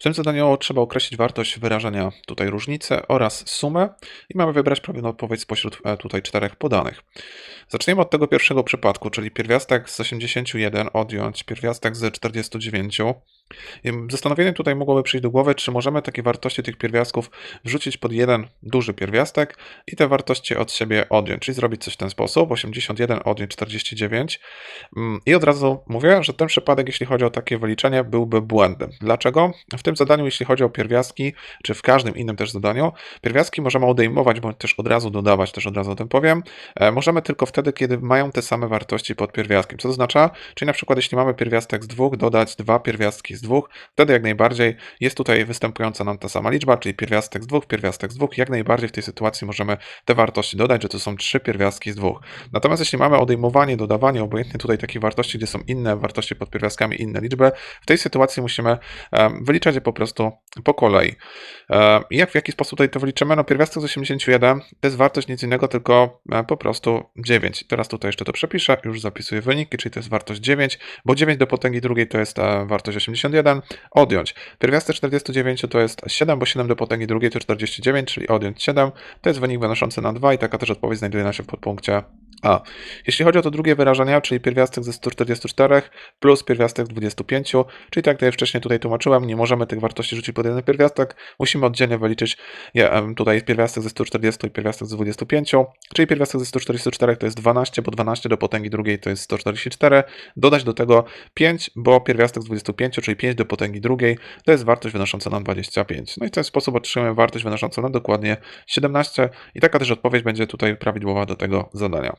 W tym zadaniu trzeba określić wartość wyrażenia tutaj różnicę oraz sumę i mamy wybrać prawidłową odpowiedź spośród e, tutaj czterech podanych. Zaczniemy od tego pierwszego przypadku, czyli pierwiastek z 81 odjąć pierwiastek z 49. Zastanowienie tutaj mogłoby przyjść do głowy, czy możemy takie wartości tych pierwiastków wrzucić pod jeden duży pierwiastek i te wartości od siebie odjąć, czyli zrobić coś w ten sposób, 81 odjąć 49 Mm, i od razu mówię, że ten przypadek, jeśli chodzi o takie wyliczenie, byłby błędem. Dlaczego? W tym zadaniu, jeśli chodzi o pierwiastki, czy w każdym innym też zadaniu, pierwiastki możemy odejmować, bądź też od razu dodawać, też od razu o tym powiem. E, Możemy tylko wtedy, kiedy mają te same wartości pod pierwiastkiem. Co to oznacza? Czyli na przykład, jeśli mamy pierwiastek z dwóch, dodać dwa pierwiastki z dwóch, wtedy jak najbardziej jest tutaj występująca nam ta sama liczba, czyli pierwiastek z dwóch, pierwiastek z dwóch. Jak najbardziej w tej sytuacji możemy te wartości dodać, że to są trzy pierwiastki z dwóch. Natomiast jeśli mamy odejmowanie, dodawanie, obojętnie tutaj takich wartości, gdzie są inne wartości pod pierwiastkami, inne liczby, w tej sytuacji musimy wyliczać je po prostu po kolei. Jak w jaki sposób tutaj to wyliczymy? No pierwiastek z 81 to jest wartość nic innego, tylko e, po prostu 9. Teraz tutaj jeszcze to przepiszę, już zapisuję wyniki, czyli to jest wartość 9, bo 9 do potęgi drugiej to jest e, wartość 81. Odjąć. Pierwiastek 49 to jest 7, bo 7 do potęgi drugiej to 49, czyli odjąć 7. To jest wynik wynoszący na 2 i taka też odpowiedź znajduje się w podpunkcie a. Jeśli chodzi o to drugie wyrażenie, czyli pierwiastek ze 144 plus pierwiastek z 25, czyli tak jak ja wcześniej tutaj tłumaczyłem, nie możemy tych wartości rzucić pod jeden pierwiastek, musimy oddzielnie wyliczyć tutaj pierwiastek ze 140 i pierwiastek z 25, czyli pierwiastek ze 144 to jest 12, bo 12 do potęgi drugiej to jest 144, dodać do tego 5, bo pierwiastek z 25, czyli 5 do potęgi drugiej to jest wartość wynosząca nam 25. No i w ten sposób otrzymujemy wartość wynoszącą nam dokładnie 17 i taka też odpowiedź będzie tutaj prawidłowa do tego zadania.